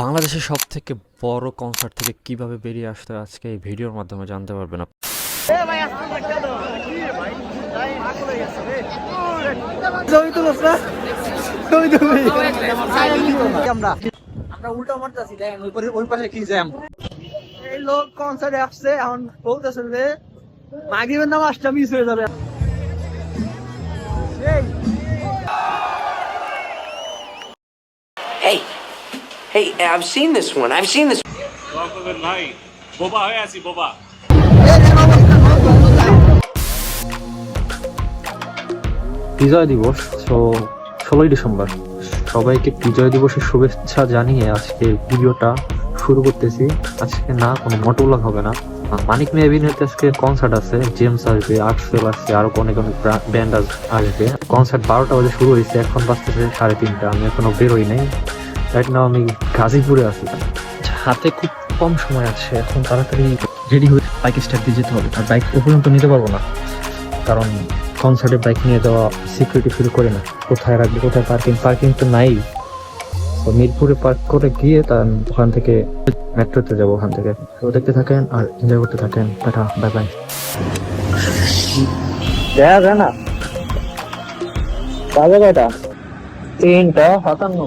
বাংলাদেশের সব থেকে বড় কনসার্ট থেকে কীভাবে বেরিয়ে আসতে আজকে এই ভিডিওর মাধ্যমে জানতে পারবেন। আমরা। আমরা উল্টো মারতেছি দেখেন ওই পাশে- ওই পাশে কি জ্যাম এই লোক কনসার্টে আসছে এখন বলতেছে যে মাগরিবের নামাজটা মিস হয়ে যাবে। Hey, I've seen this one. I've seen this. বোবা হয়ে আছি বোবা বিজয় দিবস তো ষোলোই ডিসেম্বর। সবাইকে বিজয় দিবসের শুভেচ্ছা জানিয়ে আজকে ভিডিওটা শুরু করতেছি। আজকে না কোনো মোটরলগ হবে না। মানিক মেহবিনের আজকে কনসার্ট আছে। জেমস আসবে আর্টসেল আসছে আরও অনেক অনেক ব্যান্ড আসবে। কনসার্ট বারোটা বাজে শুরু হয়েছে এখন বাজতেছে সাড়ে তিনটা। আমি এখনও বেরোই নাই। রাইট নাও আমি গাজীপুরে আছি। হাতে খুব কম সময় আছে এখন তাড়াতাড়ি রেডি হয়ে বাইক স্টার্ট দিয়ে যেতে হবে। আর বাইক ও পর্যন্ত নিতে পারব না কারণ কনসার্টে বাইক নিয়ে যাওয়া সিকিউরিটি ফিল করে না। কোথায় রাখবে কোথায় পার্কিং পার্কিং তো নাই। তো মিরপুরে পার্ক করে গিয়ে তার ওখান থেকে মেট্রোতে যাব ওখান থেকে। তো দেখতে থাকেন আর এনজয় করতে থাকেন। টাটা বাই বাই দেখা যায় না। বাজে কয়টা? তিনটা সাতান্ন।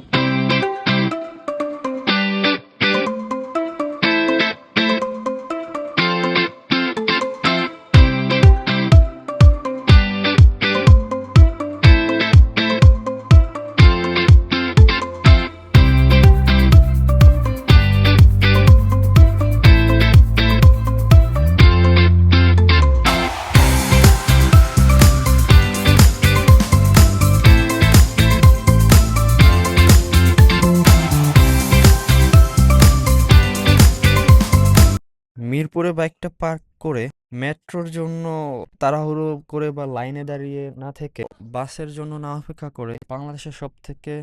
মিরপুরে বাইকটা পার্ক করে মেট্রোর জন্য তাড়াহুড়ো করে বা লাইনে দাঁড়িয়ে না থেকে বাসের জন্য না অপেক্ষা করে বাংলাদেশের সব থেকে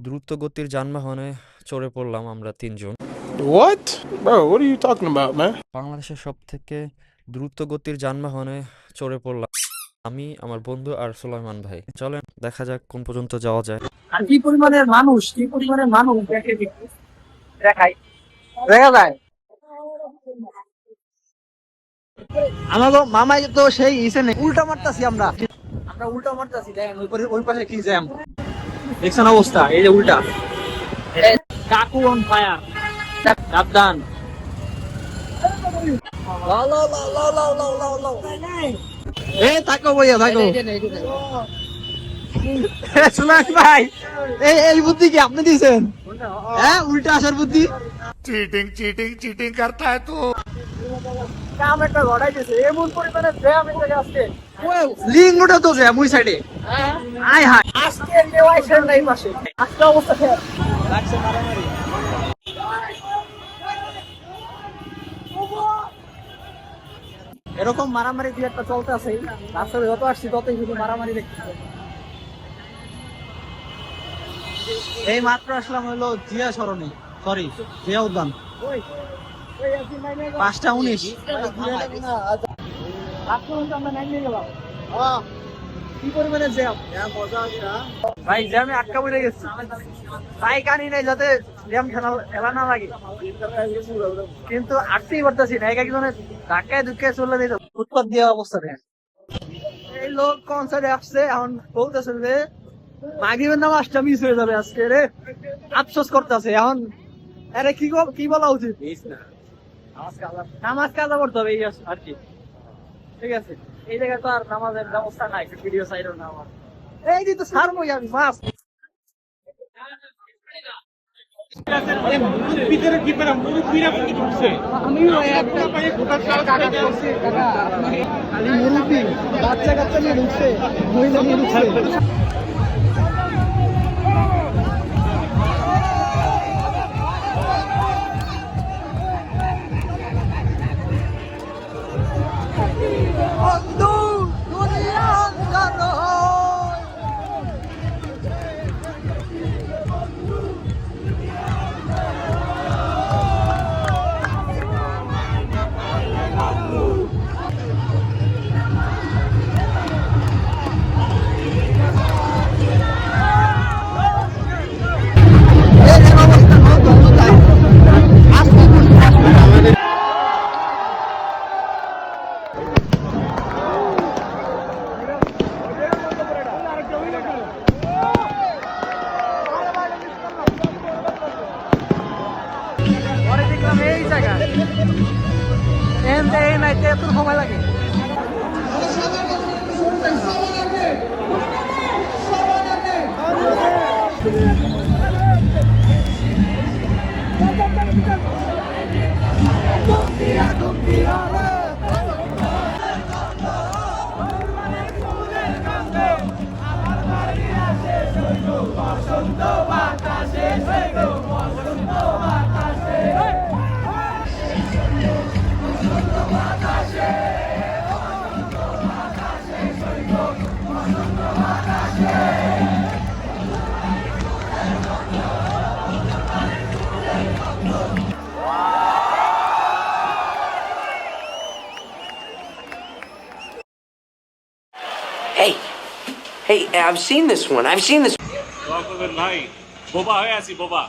দ্রুত গতির যানবাহনে চড়ে পড়লাম আমরা তিনজন। What? Bro, what are you talking about, man? বাংলাদেশের সব থেকে দ্রুত গতির যানবাহনে চড়ে পড়লাম আমি আমার বন্ধু আর সুলাইমান ভাই। চলেন দেখা যাক কোন পর্যন্ত যাওয়া যায়। আর কি পরিমাণের মানুষ কি পরিমাণের মানুষ দেখে। দেখাই। দেখা যায়। আমাকে মামাই তো সেই ইসে নেই। উল্টা মারতাছি আমরা। আমরা উল্টা মারতাছি দেখেন ওই পাশে কি জ্যাম দেখছেন অবস্থা? এই যে উল্টা। কাকু অন ফায়ার সাবধান। আপনি দিচ্ছেন হ্যাঁ উল্টা আসার বুদ্ধি। চিটিং চিটিং চিটিং করতে হ্যাঁ তো। কাম একটা এমন পরিমাণে এসে আজকে। লিঙ্গটা তো জ্যাম ওই সাইডে আয় হায়। আজকে নেওয়াই শেষ নাই পাশে। আজকে অবস্থা শেষ লাগছে মারামারি এরকম মারামারি দুই একটা চলতে আছে। রাস্তায় যত আসছি ততই শুধু মারামারি দেখতেছে। এই মাত্র আসলাম হলো জিয়া সরণি। সরি জিয়া উদ্যান। পাঁচটা উনিশ। ভাই জ্যামে আটকা পড়ে গেছি। বাইক আনি নাই যাতে জ্যাম খেলা খেলা না লাগে। কিন্তু আটতেই পারতেছি না এক একজনের ধাক্কায় ধুক্কায় চলে দিত উৎপাদ দেওয়া অবস্থা এই লোক কনসার্টে আসছে এখন বলতেছে যে মাগরিবের নামাজটা মিস হয়ে যাবে আজকে রে। আফসোস করতেছে এখন আরে কি কি বলা উচিত? নামাজ কাজা করতে হবে এই আর কি। ঠিক আছে? এই জায়গায় তো আর নামাজের ব্যবস্থা নাই ভিডিও সাইডও না আমার এই যে তো ছাড়বই আমি আমি খালি মুরব্বী বাচ্চা কাচ্চা নিয়ে ঢুকছে মহিলা নিয়ে ঢুকছে। দেখলাম এই জায়গা। এন এই নাইতে এত সময় লাগে। Hey, hey, I've seen this one. I've seen this. দোয়া করবেন ভাই বোবা হয়ে আছি বোবা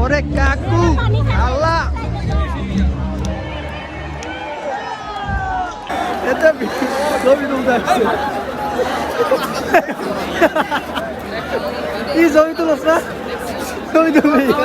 ওরে কাকু আল্লাহ Sabe? Nome não dá certo. Isso, nome do Lafá. Nome do meio.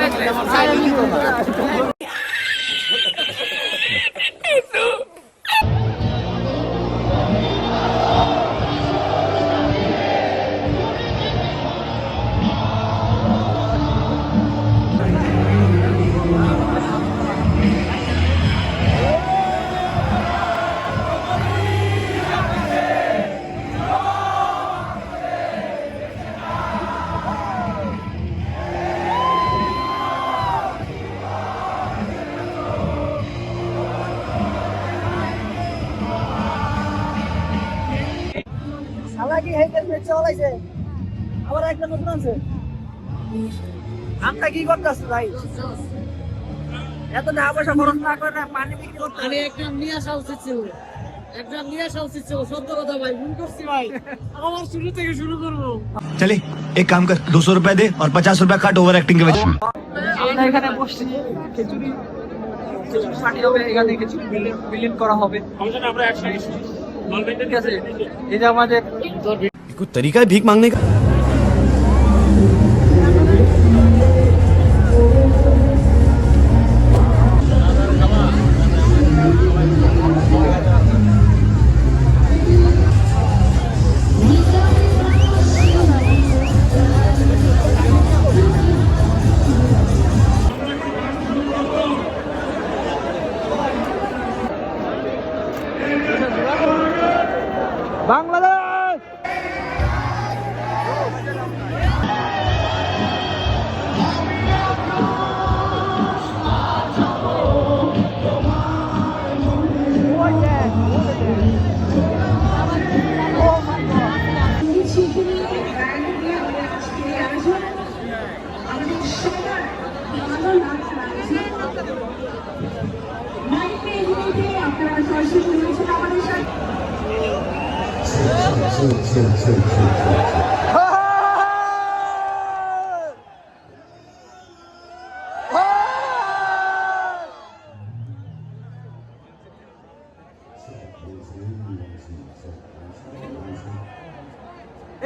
চালাইছে। আবার একটা নতুন আছে আমরা কি করতেছি ভাই? এত না পয়সা খরচ না করে পানি বিক্রি করতে আরে একটা নিয়ে আসা উচিত ছিল। চলে এক কাম কর দুশো রুপয়া দে আর পচাশ রুপয়া কাট ওভার একটিং কে कोई तरीका है भीख मांगने का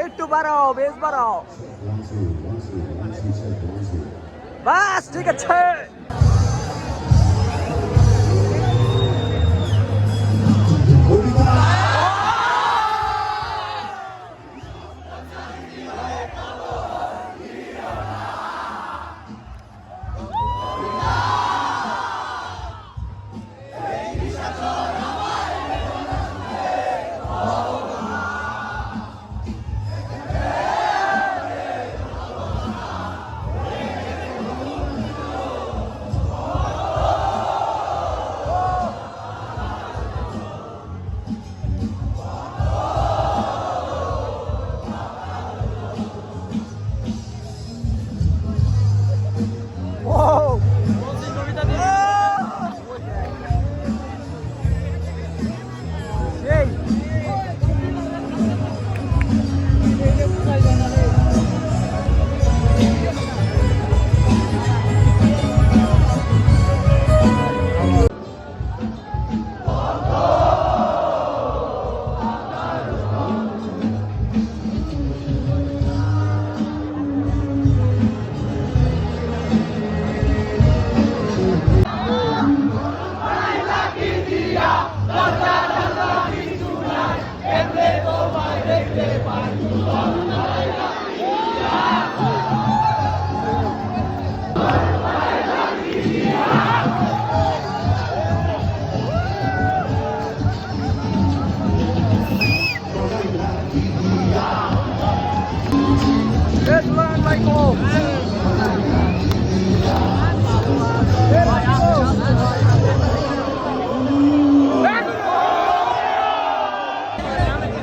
একটু বাড়াও বেশ বাড়াও। বাস ঠিক আছে।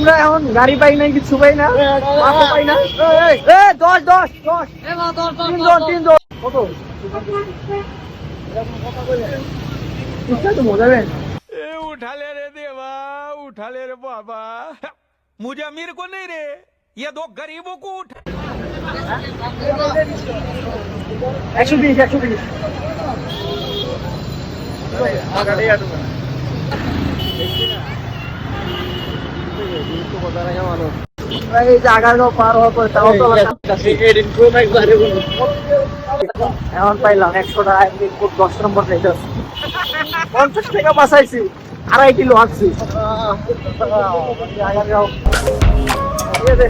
আমরা এখন গাড়ি পাই নাই কিছু পাই না মাথা পাই না এ দশ দশ দশ তিনজন তিনজন কত তো মজা হবে उठा ले रे देवा उठा ले रे बाबा मुझे अमीर को नहीं रे ये दो गरीबों को उठा একশো বিশ একশো বিশ এই জায়গাটাও পার হওয়ার পরে তাও তো এখন পাইলাম কিলো আনছি ঠিক আছে।